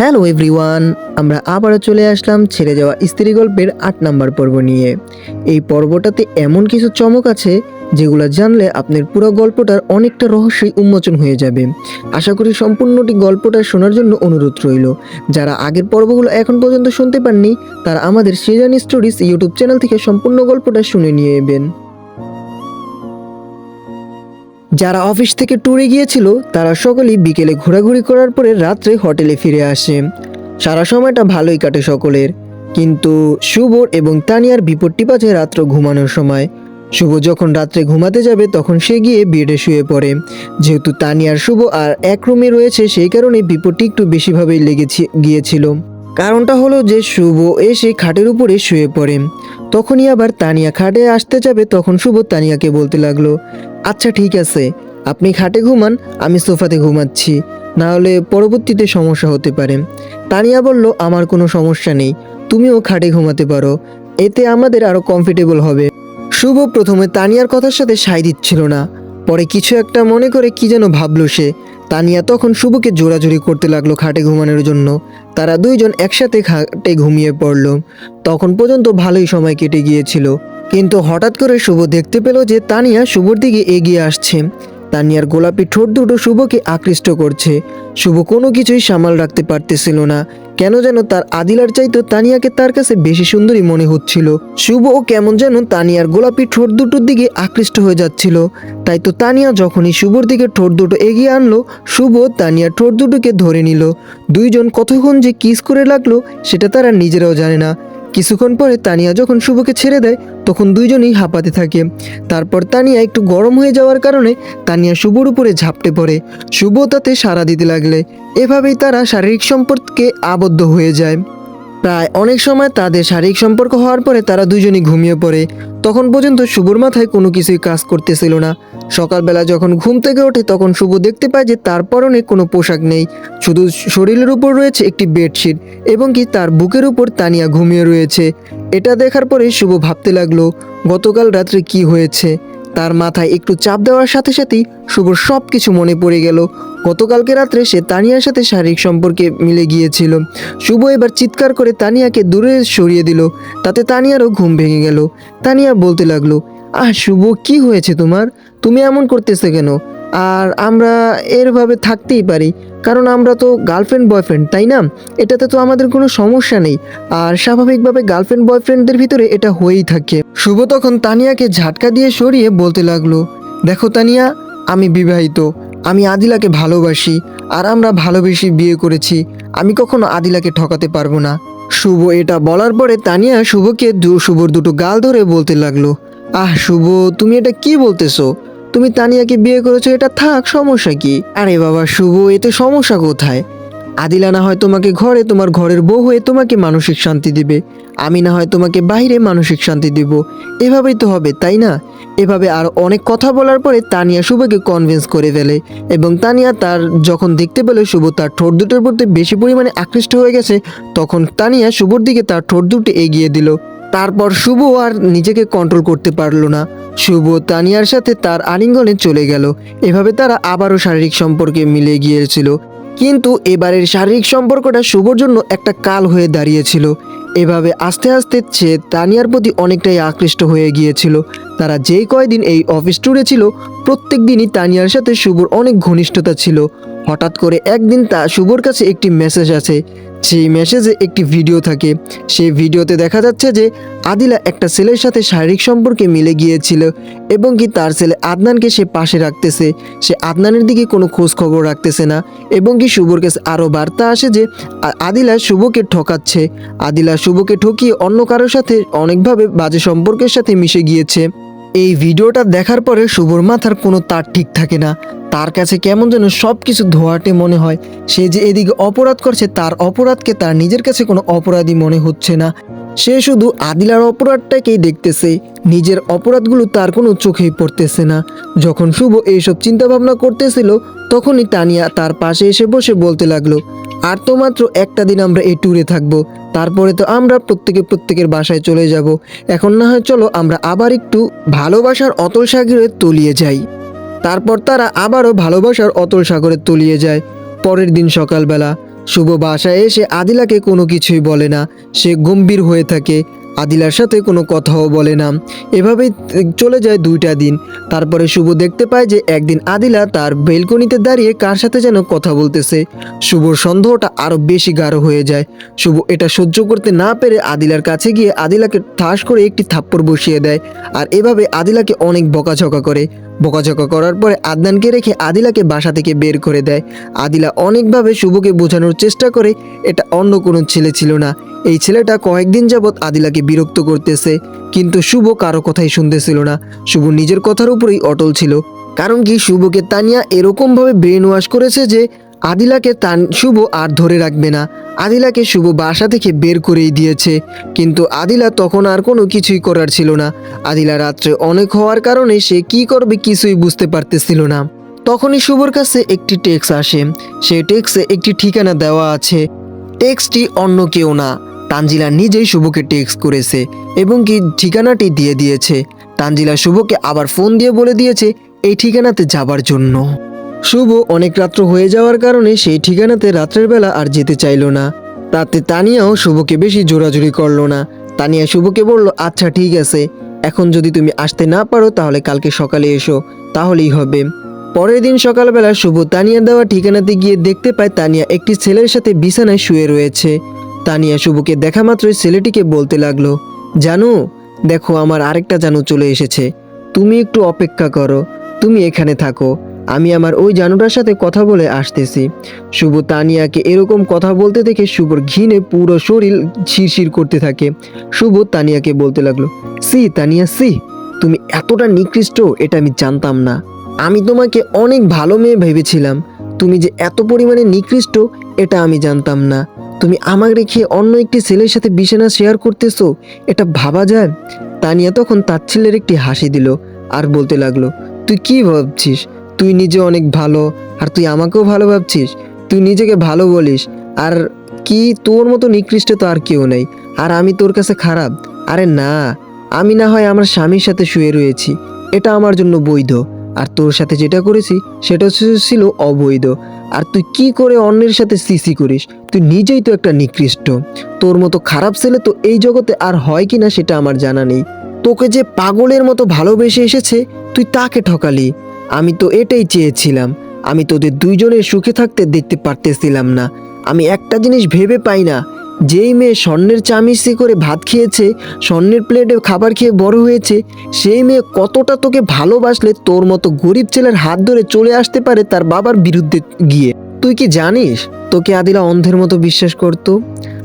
Hello everyone, আমরা আবারও চলে আসলাম ছেড়ে যাওয়া স্ত্রী গল্পের আট নাম্বার পর্ব নিয়ে। এই পর্বটাতে এমন কিছু চমক আছে যেগুলো জানলে আপনার পুরো গল্পটার অনেকটা রহস্যই উন্মোচন হয়ে যাবে। আশা করি সম্পূর্ণটি গল্পটা শোনার জন্য অনুরোধ রইল। যারা আগের পর্বগুলো এখন পর্যন্ত শুনতে পাননি, তারা আমাদের সিজন স্টোরিজ ইউটিউব চ্যানেল থেকে সম্পূর্ণ গল্পটা শুনে নিয়ে নেবেন। যারা অফিস থেকে ট্যুরে গিয়েছিল, তারা সকলেই বিকেলে ঘোরাঘুরি করার পরে রাত্রে হোটেলে ফিরে আসে। সারা সময়টা ভালোই কাটে সকলের। কিন্তু শুভর এবং তানিয়ার বিপত্তি পাচ্ছে রাত্র ঘুমানোর সময়। শুভ যখন রাত্রে ঘুমাতে যাবে, তখন সে গিয়ে বেডে শুয়ে পড়ে। যেহেতু তানিয়ার শুভ আর এক রুমে রয়েছে, সেই কারণে বিপত্তি একটু বেশিভাবেই লেগেছে, গিয়েছিল। কারণটা হলো যে শুভ এসে খাটের উপরে শুয়ে পড়ে। তখনই আবার তানিয়া খাটে আসতে যাবে, তখন শুভ তানিয়াকে বলতে লাগল আচ্ছা ঠিক আছে, আপনি খাটে ঘুমান, আমি সোফাতে ঘুমাচ্ছি, না হলে পরবর্তীতে সমস্যা হতে পারে। তানিয়া বলল, আমার কোনো সমস্যা নেই, তুমিও খাটে ঘুমাতে পারো, এতে আমাদের আরও কমফোর্টেবল হবে। শুভ প্রথমে তানিয়ার কথার সাথে সাই দিচ্ছিল না পরে কিছু একটা মনে করে কি যেন ভাবলো সে। তানিয়া তখন শুভকে জোরাজুরি করতে লাগল খাটে ঘুমানোর জন্য। তারা দুইজন একসাথে খাটে ঘুমিয়ে পড়ল। তখন পর্যন্ত ভালোই সময় কেটে গিয়েছিল। কিন্তু হঠাৎ করে শুভ দেখতে পেল যে তানিয়া শুভর দিকে এগিয়ে আসছে। তানিয়ার গোলাপি ঠোঁট দুটো শুভকে আকৃষ্ট করছে। শুভ কোনো কিছুই সামাল রাখতে পারতেছিল না। কেন যেন তার আদিলার চাইতো তানিয়াকে তার কাছে বেশি সুন্দরী মনে হচ্ছিল। শুভ ও কেমন যেন তানিয়ার গোলাপি ঠোঁট দুটোর দিকে আকৃষ্ট হয়ে যাচ্ছিল। তাই তো তানিয়া যখনই শুভর দিকে ঠোঁট দুটো এগিয়ে আনলো, শুভ তানিয়ার ঠোঁট দুটোকে ধরে নিল। দুইজন কতক্ষণ যে কিস করে লাগল, সেটা তারা নিজেরাও জানে না। কিছুক্ষণ পরে তানিয়া যখন শুভকে ছেড়ে দেয়, তখন দুইজনেই হাঁপাতে থাকে। তারপর তানিয়া একটু গরম হয়ে যাওয়ার কারণে তানিয়া শুভর উপরে ঝাপটে পড়ে। শুভ তাতে সাড়া দিতে লাগলে। এভাবেই তারা শারীরিক সম্পর্কে আবদ্ধ হয়ে যায়। প্রায় অনেক সময় তাদের শারীরিক সম্পর্ক হওয়ার পরে তারা দুজনই ঘুমিয়ে পড়ে। তখন পর্যন্ত শুভর মাথায় কোনো কিছুই কাজ করতেছিল না। সকালবেলা যখন ঘুম থেকে ওঠে, তখন শুভ দেখতে পায় যে তার পরনে কোনো পোশাক নেই। শুধু শরীরের উপর রয়েছে একটি বেডশিট এবং কি তার বুকের উপর তানিয়া ঘুমিয়ে রয়েছে। এটা দেখার পরে শুভ ভাবতে লাগল, গতকাল রাত্রে কি হয়েছে? তার মাথায় একটু চাপ দেওয়ার সাথে সাথেই শুভর সব কিছু মনে পড়ে গেল। গতকালকে রাত্রে সে তানিয়ার সাথে শারীরিক সম্পর্কে মিলে গিয়েছিল। শুভ এবার চিৎকার করে তানিয়াকে দূরে সরিয়ে দিল। তাতে তানিয়ারও ঘুম ভেঙে গেল। তানিয়া বলতে লাগল, আহ, শুভ, কি হয়েছে তোমার? তুমি এমন করতেছে কেন? আর আমরা এরভাবে থাকতেই পারি। কারণ আমরা তো গার্লফ্রেন্ড বয়ফ্রেন্ড তাই না? এটাতে তো আমাদের কোনো সমস্যা নেই। আর স্বাভাবিকভাবে গার্লফ্রেন্ড বয়ফ্রেন্ডদের ভিতরে এটা হয়েই থাকে। শুভ তখন তানিয়াকে ঝাটকা দিয়ে সরিয়ে বলতে লাগল, দেখো তানিয়া, আমি বিবাহিত। আমি আদিলাকে ভালোবাসি। আর আমরা ভালোবেসে বিয়ে করেছি। আমি কখনো আদিলাকে ঠকাতে পারব না। শুভ এটা বলার পরে তানিয়া শুভকে শুভর দুটো গাল ধরে বলতে লাগল, আহ, শুভ, তুমি এটা কি বলতেছো? তুমি তানিয়াকে বিয়ে করেছ, এটা থাক, সমস্যা কি? আরে বাবা, শুভ, এতে সমস্যা কোথায়? আদিলা না হয় তোমাকে ঘরে, তোমার ঘরের বউ হয়ে তোমাকে মানসিক শান্তি দিবে। আমি না হয় তোমাকে বাইরে মানসিক শান্তি দিব। এভাবেই তো হবে, তাই না? এভাবে আর অনেক কথা বলার পরে তানিয়া শুভকে কনভিন্স করে ফেলে। এবং তানিয়া তার যখন দেখতে পেলে শুভ তার ঠোঁট দুটোর প্রতি বেশি পরিমাণে আকৃষ্ট হয়ে গেছে, তখন তানিয়া শুভর দিকে তার ঠোঁট দুটো এগিয়ে দিল। তারপর শুভ আর নিজেকে কন্ট্রোল করতে পারল না। শুভ তানিয়ার সাথে তার আলিঙ্গনে চলে গেল। এভাবে তারা আবারও শারীরিক সম্পর্কে মিলে গিয়েছিল। কিন্তু এবারের শারীরিক সম্পর্কটা শুভর জন্য একটা কাল হয়ে দাঁড়িয়েছিল। এভাবে আস্তে আস্তে সে তানিয়ার প্রতি অনেকটাই আকৃষ্ট হয়ে গিয়েছিল। তারা যেই কয়দিন এই অফিস ট্যুরে ছিল, প্রত্যেক দিনই তানিয়ার সাথে শুভর অনেক ঘনিষ্ঠতা ছিল। হঠাৎ করে একদিন তা শুভর কাছে একটি মেসেজ আছে সেই মেসেজে একটি ভিডিও থাকে। সেই ভিডিওতে দেখা যাচ্ছে যে আদিলা একটা ছেলের সাথে শারীরিক সম্পর্কে মিলে গিয়েছিল এবং কি তার ছেলে আদনানকে সে পাশে রাখতেছে। সে আদনানের দিকে কোনো খোঁজ খবর রাখতেছে না এবং কি শুভর কাছে আরও বার্তা আসে যে আদিলা শুভকে ঠকাচ্ছে। আদিলা শুভকে ঠকিয়ে অন্য কারোর সাথে অনেকভাবে বাজে সম্পর্কের সাথে মিশে গিয়েছে। এই ভিডিওটা দেখার পরে শুভর মাথার কোনো তার ঠিক থাকে না। তার কাছে কেমন যেন সব কিছু ধোয়াটে মনে হয়। সে যে এদিকে অপরাধ করছে, তার অপরাধকে তার নিজের কাছে কোনো অপরাধী মনে হচ্ছে না। সে শুধু আদিলার অপরাধটাকেই দেখতেছে। নিজের অপরাধগুলো তার কোনো চোখেই পড়তেছে না। যখন শুভ এইসব চিন্তাভাবনা করতেছিল, তখনই তানিয়া তার পাশে এসে বসে বলতে লাগল, আর তো মাত্র একটা দিন আমরা এই ট্যুরে থাকব। তারপরে তো আমরা প্রত্যেকে প্রত্যেকের বাসায় চলে যাব। এখন না হয় চলো আমরা আবার একটু ভালোবাসার অতল সাগরে তলিয়ে যাই। তারপর তারা আবারও ভালোবাসার অতল সাগরে তলিয়ে যায়। পরের দিন সকালবেলা শুভ বাসায় এসে আদিলাকে কোনো কিছুই বলে না। সে গম্ভীর হয়ে থাকে। আদিলার সাথে কোনো কথাও বলে না। এভাবেই চলে যায় দুইটা দিন। তারপরে শুভ দেখতে পায় যে একদিন আদিলা তার বেলকনিতে দাঁড়িয়ে কার সাথে যেন কথা বলতেছে। শুভর সন্দেহটা আরও বেশি গাঢ় হয়ে যায়। শুভ এটা সহ্য করতে না পেরে আদিলার কাছে গিয়ে আদিলাকে ঠাস করে একটি থাপ্পড় বসিয়ে দেয় আর এভাবে আদিলাকে অনেক বকাঝকা করে। বকাঝকা করার পরে আদনানকে রেখে আদিলাকে বাসা থেকে বের করে দেয়। আদিলা অনেকভাবে শুভকে বোঝানোর চেষ্টা করে, এটা অন্য কোনো ছেলে ছিল না। এই ছেলেটা কয়েকদিন যাবৎ আদিলাকে বিরক্ত করতেছে, কিন্তু শুভ কারও কথাই শুনতেছিল না। শুভ নিজের কথার উপরেই অটল ছিল। কারণ কি, শুভকে তানিয়া এরকমভাবে ব্রেন ওয়াশ করেছে যে আদিলাকে তান, শুভ আর ধরে রাখবে না। আদিলাকে শুভ বাসা থেকে বের করেই দিয়েছে, কিন্তু আদিলা তখন আর কোনো কিছুই করার ছিল না। আদিলা রাত্রে অনেক হওয়ার কারণে সে কি করবে কিছুই বুঝতে পারতেছিল না। তখনই শুভর কাছে একটি টেক্স আসে। সেই টেক্সে একটি ঠিকানা দেওয়া আছে। টেক্সটি অন্য কেউ না। তানজিলা নিজেই শুভকে টেক্সট করেছে এবং কি ঠিকানাটি দিয়ে দিয়েছে। তানজিলা শুভকে আবার ফোন দিয়ে বলে দিয়েছে এই ঠিকানাতে যাবার জন্য। শুভ অনেক রাত্র হয়ে যাওয়ার কারণে সেই ঠিকানাতে রাত্রের বেলা আর যেতে চাইলো না। রাতে তানিয়াও শুভকে বেশি জোরাজুরি করল না। তানিয়া শুভকে বলল আচ্ছা ঠিক আছে। এখন যদি তুমি আসতে না পারো, তাহলে কালকে সকালে এসো। তাহলেই হবে। পরের দিন সকালবেলা শুভ তানিয়া দেওয়া ঠিকানাতে গিয়ে দেখতে পায় তানিয়া একটি ছেলের সাথে বিছানায় শুয়ে রয়েছে। তানিয়া শুভকে দেখা মাত্রই ছেলেটিকে বলতে লাগল, জানো, দেখো আমার আরেকটা জানু চলে এসেছে। তুমি একটু অপেক্ষা করো, তুমি এখানে থাকো। আমি আমার ওই জানুটার সাথে কথা বলে আসতেছি। শুভ তানিয়াকে এরকম কথা বলতে দেখে শুভর ঘিনে পুরো শরীর শিরশির করতে থাকে। শুভ তানিয়াকে বলতে লাগল, সি তানিয়া, সি, তুমি এতটা নিকৃষ্ট, এটা আমি জানতাম না। আমি তোমাকে অনেক ভালো মেয়ে ভেবেছিলাম। তুমি যে এত পরিমাণে নিকৃষ্ট, এটা আমি জানতাম না। তুমি আমাকে রেখে অন্য একটি ছেলের সাথে বিছানা শেয়ার করতেছো, এটা ভাবা যায়? তানিয়া তখন তার ছেলের একটি হাসি দিল আর বলতে লাগল, তুই কি ভাবছিস? তুই নিজে অনেক ভালো, আর তুই আমাকেও ভালো ভাবছিস? তুই নিজেকে ভালো বলিস, আর কি তোর মতো নিকৃষ্ট তো আর কেউ নেই। আর আমি তোর কাছে খারাপ। আরে না, আমি না হয় আমার স্বামীর সাথে শুয়ে রয়েছি। এটা আমার জন্য বৈধ। আর তোর সাথে যেটা করেছি, সেটা ছিল অবৈধ। আর তুই কি করে অন্যের সাথে সিসি করিস? তুই নিজেই তো একটা নিকৃষ্ট। তোর মতো খারাপ ছেলে তো এই জগতে আর হয় কি না সেটা আমার জানা নেই। তোকে যে পাগলের মতো ভালোবেসে এসেছে, তুই তাকে ঠকালি। আমি তো এটাই চেয়েছিলাম। আমি তোদের দুইজনের সুখে থাকতে দেখতে পারতেছিলাম না। আমি একটা জিনিস ভেবে পাই না যেই মেয়ে স্বর্ণের চামিচি করে ভাত খেয়েছে, স্বর্ণের প্লেটে খাবার খেয়ে বড় হয়েছে, সেই মেয়ে কতটা তোকে ভালোবাসলে তোর মতো গরিব ছেলের হাত ধরে চলে আসতে পারে তার বাবার বিরুদ্ধে গিয়ে। তুই কি জানিস, তোকে আদিলা অন্ধের মতো বিশ্বাস করতো?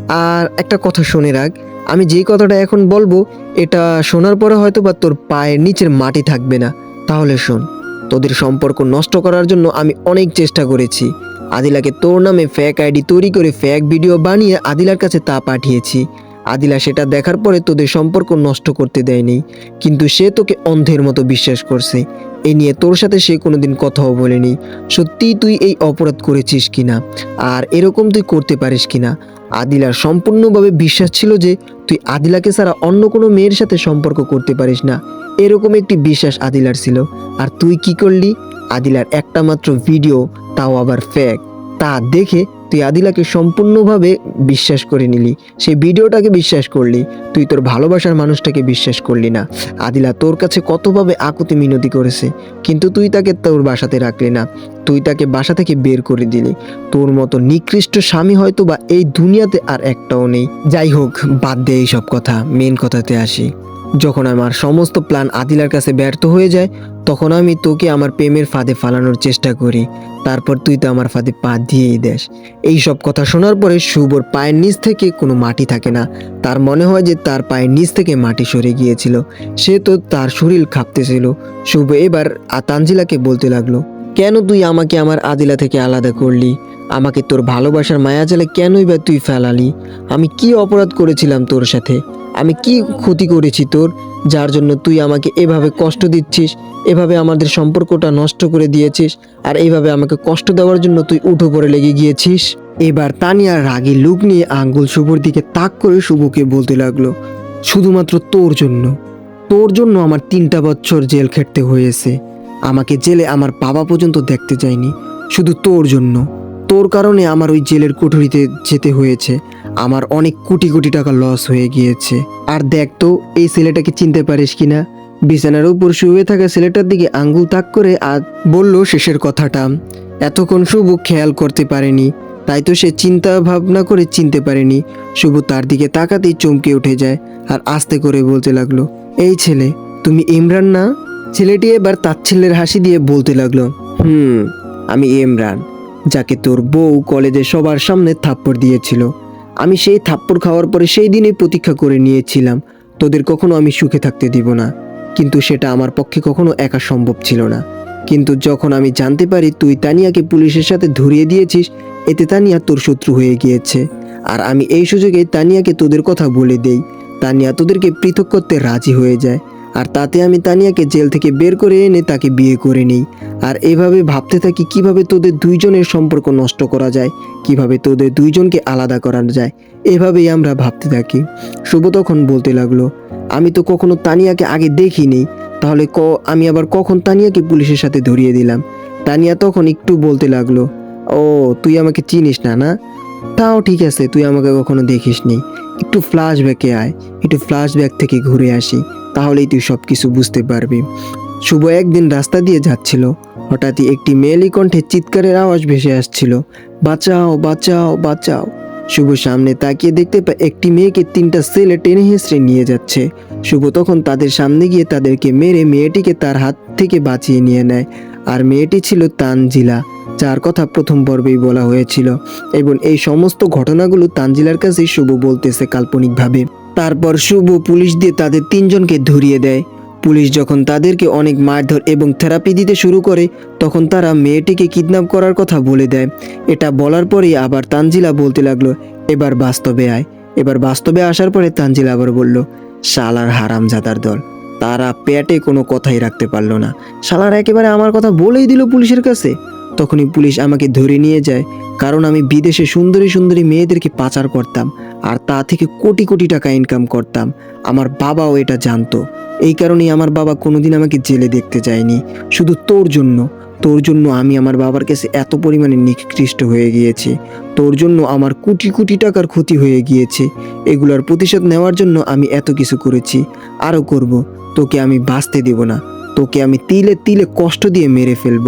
আর একটা কথা শুনে রাখ, আমি যেই কথাটা এখন বলব, এটা শোনার পরে হয়তো বা তোর পায়ের নিচের মাটি থাকবে না। তাহলে শোন, তোদের সম্পর্ক নষ্ট করার জন্য আমি অনেক চেষ্টা করেছি। আদিলাকে তোর নামে ফ্যাক আইডি তৈরি করে ফ্যাক ভিডিও বানিয়ে আদিলার কাছে তা পাঠিয়েছি। আদিলা সেটা দেখার পরে তোদের সম্পর্ক নষ্ট করতে দেয়নি। কিন্তু সে তোকে অন্ধের মতো বিশ্বাস করছে। এই নিয়ে তোর সাথে সে কোনোদিন কথাও বলেনি। সত্যি তুই এই অপরাধ করেছিস কিনা? আর এরকম তুই করতে পারিস কিনা? আদিলার সম্পূর্ণভাবে বিশ্বাস ছিল যে তুই আদিলাকে ছাড়া অন্য কোনো মেয়ের সাথে সম্পর্ক করতে পারিস না। এরকম একটি বিশ্বাস আদিলার ছিল। আর তুই কি করলি? আদিলার একটা মাত্র ভিডিও তাও আবার ফ্যাক তা দেখে তুই আদিলাকে সম্পূর্ণভাবে বিশ্বাস করে নিলি। সেই ভিডিওটাকে বিশ্বাস করলি। তুই তোর ভালোবাসার মানুষটাকে বিশ্বাস করলি না। আদিলা তোর কাছে কতভাবে আকুতি মিনতি করেছে। কিন্তু তুই তাকে তোর বাসাতে রাখলি না। তুই তাকে বাসা থেকে বের করে দিলি। তোর মতো নিকৃষ্ট স্বামী হয়তো বা এই দুনিয়াতে আর একটাও নেই। যাই হোক, বাদ দে এইসব কথা। মেন কথাতে আসি। যখন আমার সমস্ত প্ল্যান আদিলার কাছে ব্যর্থ হয়ে যায়, তখন আমি তোকে আমার প্রেমের ফাঁদে ফালানোর চেষ্টা করি। তারপর তুই তো আমার ফাঁদে পা দিয়েই দেস। এই সব কথা শোনার পরে শুভর পায়ের নিচ থেকে কোনো মাটি থাকে না। তার মনে হয় যে তার পায়ের নিচ থেকে মাটি সরে গিয়েছিল। সে তো তার শরীর খাপতেছিল। শুভ এবার আতাঞ্জিলাকে বলতে লাগল, কেন তুই আমাকে আমার আদিলা থেকে আলাদা করলি? আমাকে তোর ভালোবাসার মায়া জালে কেনই বা তুই ফেলালি? আমি কি অপরাধ করেছিলাম তোর সাথে? আমি কি ক্ষতি করেছি তোর? যার জন্য তুই আমাকে এভাবে কষ্ট দিচ্ছিস, এভাবে আমাদের সম্পর্কটা নষ্ট করে দিয়েছিস, আর এইভাবে আমাকে কষ্ট দেওয়ার জন্য তুই উঠো পড়ে লেগে গিয়েছিস? এবার তানিয়া রাগী লুক নিয়ে আঙ্গুল শুভর দিকে তাক করে শুভকে বলতে লাগল, শুধুমাত্র তোর জন্য। তোর জন্য আমার তিনটা বছর জেল খেটতে হয়েছে। আমাকে জেলে আমার বাবা পর্যন্ত দেখতে যায়নি। শুধু তোর জন্য। তোর কারণে আমার ওই জেলের কুঠুরিতে যেতে হয়েছে। আমার অনেক কোটি কোটি টাকা লস হয়ে গিয়েছে। আর দেখ তো, এই ছেলেটাকে চিনতে পারিস কিনা? বিছানার উপর শুয়ে থাকা ছেলেটার দিকে আঙ্গুল তাক করে আর বলল শেষের কথাটা। এতক্ষণ শুভ খেয়াল করতে পারেনি, তাই তো সে চিন্তা ভাবনা করে চিনতে পারেনি। শুভ তার দিকে তাকাতেই চমকে উঠে যায় আর আস্তে করে বলতে লাগল, এই ছেলে, তুমি ইমরান না? ছেলেটি এবার তার তাচ্ছিল্যের হাসি দিয়ে বলতে লাগল, হুম, আমি ইমরান, যাকে তোর বউ কলেজে সবার সামনে থাপ্পড় দিয়েছিল। আমি সেই থাপ্পড় খাওয়ার পরে সেই দিনই প্রতীক্ষা করে নিয়েছিলাম, তোদের কখনো আমি সুখে থাকতে দিব না। কিন্তু সেটা আমার পক্ষে কখনো একা সম্ভব ছিল না। কিন্তু যখন আমি জানতে পারি তুই তানিয়াকে পুলিশের সাথে ধরিয়ে দিয়েছিস, এতে তানিয়া তোর শত্রু হয়ে গিয়েছে। আর আমি এই সুযোগে তানিয়াকে তোদের কথা বলে দেই। তানিয়া তোদেরকে পৃথক করতে রাজি হয়ে যায়। আর তাতে আমি তানিয়াকে জেল থেকে বের করে এনে তাকে বিয়ে করে নিই। আর এভাবে ভাবতে থাকি কীভাবে তোদের দুইজনের সম্পর্ক নষ্ট করা যায়, কীভাবে তোদের দুইজনকে আলাদা করা যায়, এভাবেই আমরা ভাবতে থাকি। শুভ তখন বলতে লাগল, আমি তো কখনো তানিয়াকে আগে দেখিনি, তাহলে ক, আমি আবার কখন তানিয়াকে পুলিশের সাথে ধরিয়ে দিলাম? তানিয়া তখন একটু বলতে লাগল, ও, তুই আমাকে চিনিস না না? তাও ঠিক আছে, তুই আমাকে কখনো দেখিসনি। একটু ফ্ল্যাশব্যাকে আয়, একটু ফ্ল্যাশব্যাক থেকে ঘুরে আসি। তাহলেই তুই সব কিছু বুঝতে পারবি। শুভ একদিন রাস্তা দিয়ে যাচ্ছিল। হঠাৎই একটি মেয়েলি কণ্ঠে চিৎকারের আওয়াজ ভেসে আসছিল। বাঁচাও বাঁচাও বাঁচাও। শুভ সামনে তাকিয়ে দেখতে পায় একটি মেয়েকে তিনটা ছেলে টেনে হেসড়ে নিয়ে যাচ্ছে। শুভ তখন তাদের সামনে গিয়ে তাদেরকে মেরে মেয়েটিকে তার হাত থেকে বাঁচিয়ে নিয়ে নেয়। আর মেয়েটি ছিল তানজিলা, যার কথা প্রথম পর্বেই বলা হয়েছিল। এবং এই সমস্ত ঘটনাগুলো তানজিলার কাছেই শুভ বলতেছে কাল্পনিকভাবে। তারপর শুভ পুলিশ দিয়ে তাদের তিনজনকে ধরিয়ে দেয়। পুলিশ যখন তাদেরকে অনেক মারধর এবং থেরাপি দিতে শুরু করে, তখন তারা মেয়েটিকে কিডন্যাপ করার কথা বলে দেয়। এটা বলার পরেই আবার তানজিলা বলতে লাগল, এবার বাস্তবে আয়। এবার বাস্তবে আসার পরে তানজিলা আবার বলল, শালার হারাম হারামজাদার দল, তারা পেটে কোনো কথাই রাখতে পারল না। শালার একেবারে আমার কথা বলেই দিল পুলিশের কাছে। তখনই পুলিশ আমাকে ধরে নিয়ে যায়, কারণ আমি বিদেশে সুন্দরী সুন্দরী মেয়েদেরকে পাচার করতাম আর তা থেকে কোটি কোটি টাকা ইনকাম করতাম। আমার বাবাও এটা জানতো। এই কারণেই আমার বাবা কোনোদিন আমাকে জেলে দেখতে যায়নি। শুধু তোর জন্য তোর জন্য আমি আমার বাবার কাছে এত পরিমাণে নিকৃষ্ট হয়ে গিয়েছি। তোর জন্য আমার কোটি কোটি টাকার ক্ষতি হয়ে গিয়েছে। এগুলোর প্রতিশোধ নেওয়ার জন্য আমি এত কিছু করেছি। আরও করব, তোকে আমি বাঁচতে দেব না। তোকে আমি তিলে তিলে কষ্ট দিয়ে মেরে ফেলব।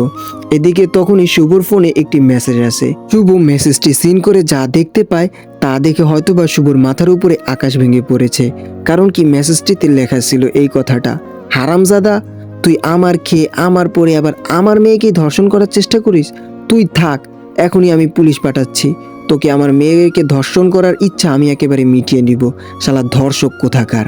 এদিকে তখনই শুভর ফোনে একটি মেসেজ আসে। শুভ মেসেজটি সিন করে যা দেখতে পায়, তা দেখে হয়তোবা শুভর মাথার উপরে আকাশ ভেঙে পড়েছে। কারণ কি মেসেজটিতে লেখা ছিল এই কথাটা, হারামজাদা, তুই আমার খেয়ে আমার পরে আবার আমার মেয়েকে ধর্ষণ করার চেষ্টা করিস? তুই থাক, এখনই আমি পুলিশ পাঠাচ্ছি। তোকে আমার মেয়েকে ধর্ষণ করার ইচ্ছা আমি একেবারে মিটিয়ে নিব। শালা ধর্ষক কোথাকার?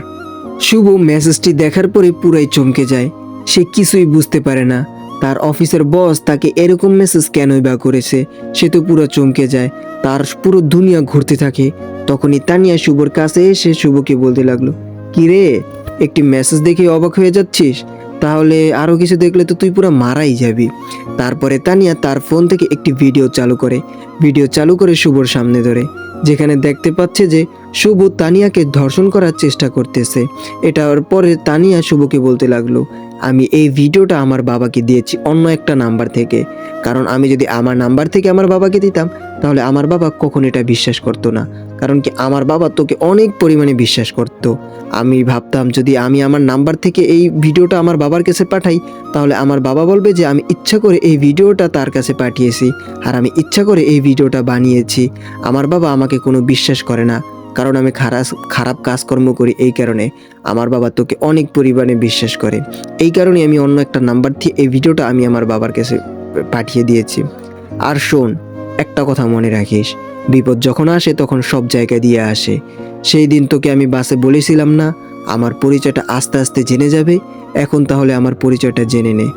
শুভ মেসেজটি দেখার পরে পুরাই চমকে যায়। সে কিছুই বুঝতে পারে না। তার অফিসের বস তাকে এরকম মেসেজ কেনই বা করেছে? সে তো পুরো চমকে যায়। তার পুরো দুনিয়া ঘুরতে থাকে। তখনই তানিয়া শুভর কাছে এসে শুভকে বলতে লাগল কি রে একটি মেসেজ দেখে অবাক হয়ে যাচ্ছিস? তাহলে আরও কিছু দেখলে তো তুই পুরো মারাই যাবি। তারপরে তানিয়া তার ফোন থেকে একটি ভিডিও চালু করে। ভিডিও চালু করে শুভর সামনে ধরে। যেখানে দেখতে পাচ্ছে যে শুভ তানিয়াকে ধর্ষণ করার চেষ্টা করতেছে। এটার পরে তানিয়া শুভকে বলতে লাগল আমি এই ভিডিওটা আমার বাবাকে দিয়েছি অন্য একটা নাম্বার থেকে। কারণ আমি যদি আমার নাম্বার থেকে আমার বাবাকে দিতাম, তাহলে আমার বাবা কখন এটা বিশ্বাস করতো না। কারণ কি, আমার বাবা তোকে অনেক পরিমাণে বিশ্বাস করতো। আমি ভাবতাম, যদি আমি আমার নাম্বার থেকে এই ভিডিওটা আমার বাবার কাছে পাঠাই, তাহলে আমার বাবা বলবে যে, আমি ইচ্ছা করে এই ভিডিওটা তার কাছে পাঠিয়েছি। আর আমি ইচ্ছা করে এই ভিডিওটা বানিয়েছি। আমার বাবা আমাকে কোনো বিশ্বাস করে না। কারণ আমি খারাপ খারাপ কাজকর্ম করি এই কারণে আমার বাবা তোকে অনেক পরিমাণে বিশ্বাস করে। এই কারণে আমি অন্য একটা নাম্বার দিয়ে এই ভিডিওটা আমি আমার বাবার কাছে পাঠিয়ে দিয়েছি। আর শোন, একটা কথা মনে রাখিস, বিপদ যখন আসে তখন সব জায়গা দিয়ে আসে। সেই দিন তোকে আমি বাসে বলেছিলাম না, আমার পরিচয়টা আস্তে আস্তে জেনে যাবে, এখন তাহলে আমার পরিচয়টা জেনে নে।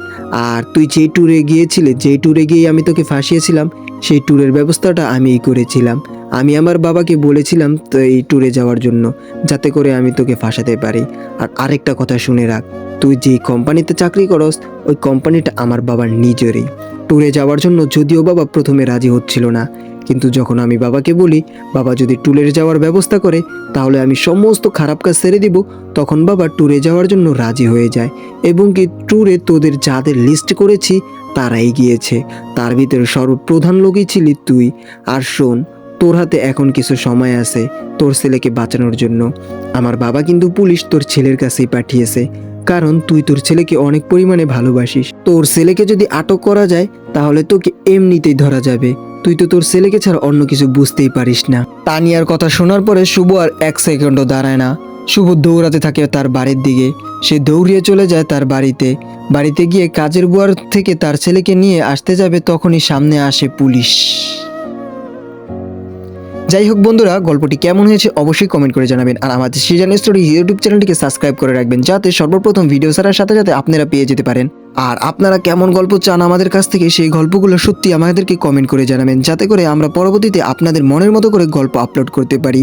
আর তুই যেই ট্যুরে গিয়েছিলে যেই ট্যুরে গিয়ে আমি তোকে ফাঁসিয়েছিলাম, সেই ট্যুরের ব্যবস্থাটা আমিই করেছিলাম। আমি আমার বাবাকে বলেছিলাম তো এই ট্যুরে যাওয়ার জন্য, যাতে করে আমি তোকে ফাঁসাতে পারি। আর আরেকটা কথা শুনে রাখ, তুই যেই কোম্পানিতে চাকরি করস, ওই কোম্পানিটা আমার বাবার নিজেরই। ট্যুরে যাওয়ার জন্য যদিও বাবা প্রথমে রাজি হচ্ছিল না, কিন্তু যখন আমি বাবাকে বলি, বাবা যদি ট্যুরে যাওয়ার ব্যবস্থা করে, তাহলে আমি সমস্ত খারাপ কাজ ছেড়ে দিব, তখন বাবা ট্যুরে যাওয়ার জন্য রাজি হয়ে যায়। এবং কি ট্যুরে তোদের যাদের লিস্ট করেছি, তারাই গিয়েছে। তার ভিতরে সর্বপ্রধান লোকই ছিলি তুই। আর শোন তোর হাতে এখন কিছু সময় আছে, তোর ছেলেকে বাঁচানোর জন্য। আমার বাবা কিন্তু পুলিশ তোর ছেলের কাছেই পাঠিয়েছে, কারণ তুই তোর ছেলেকে অনেক পরিমাণে ভালোবাসিস। তোর ছেলেকে যদি আটক করা যায়, তাহলে তোকে এমনিতেই ধরা যাবে। তুই তো তোর ছেলেকে ছাড়া অন্য কিছু বুঝতেই পারিস না। তানিয়ার কথা শোনার পরে শুভ আর এক সেকেন্ডও দাঁড়ায় না। শুভ দৌড়াতে থাকে তার বাড়ির দিকে। সে দৌড়িয়ে চলে যায় তার বাড়িতে। বাড়িতে গিয়ে কাজের বুয়ার থেকে তার ছেলেকে নিয়ে আসতে যাবে, তখনই সামনে আসে পুলিশ। যাই হোক বন্ধুরা, গল্পটি কেমন হয়েছে অবশ্যই কমেন্ট করে জানাবেন। আর আমাদের সিজন স্টোরি ইউটিউব চ্যানেলটিকে সাবস্ক্রাইব করে রাখবেন, যাতে সর্বপ্রথম ভিডিও ছাড়ার সাথে সাথে আপনারা পেয়ে যেতে পারেন। আর আপনারা কেমন গল্প চান আমাদের কাছ থেকে, সেই গল্পগুলো সত্যি আমাদেরকে কমেন্ট করে জানাবেন, যাতে করে আমরা পরবর্তীতে আপনাদের মনের মতো করে গল্প আপলোড করতে পারি।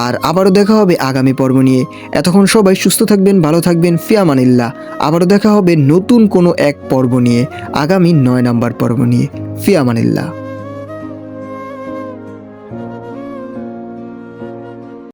আর আবারও দেখা হবে আগামী পর্ব নিয়ে। এতক্ষণ সবাই সুস্থ থাকবেন, ভালো থাকবেন ফিয়ামানিল্লাহ আবারও দেখা হবে নতুন কোনো এক পর্ব নিয়ে, আগামী নয় নাম্বার পর্ব নিয়ে। ফিয়ামানিল্লাহ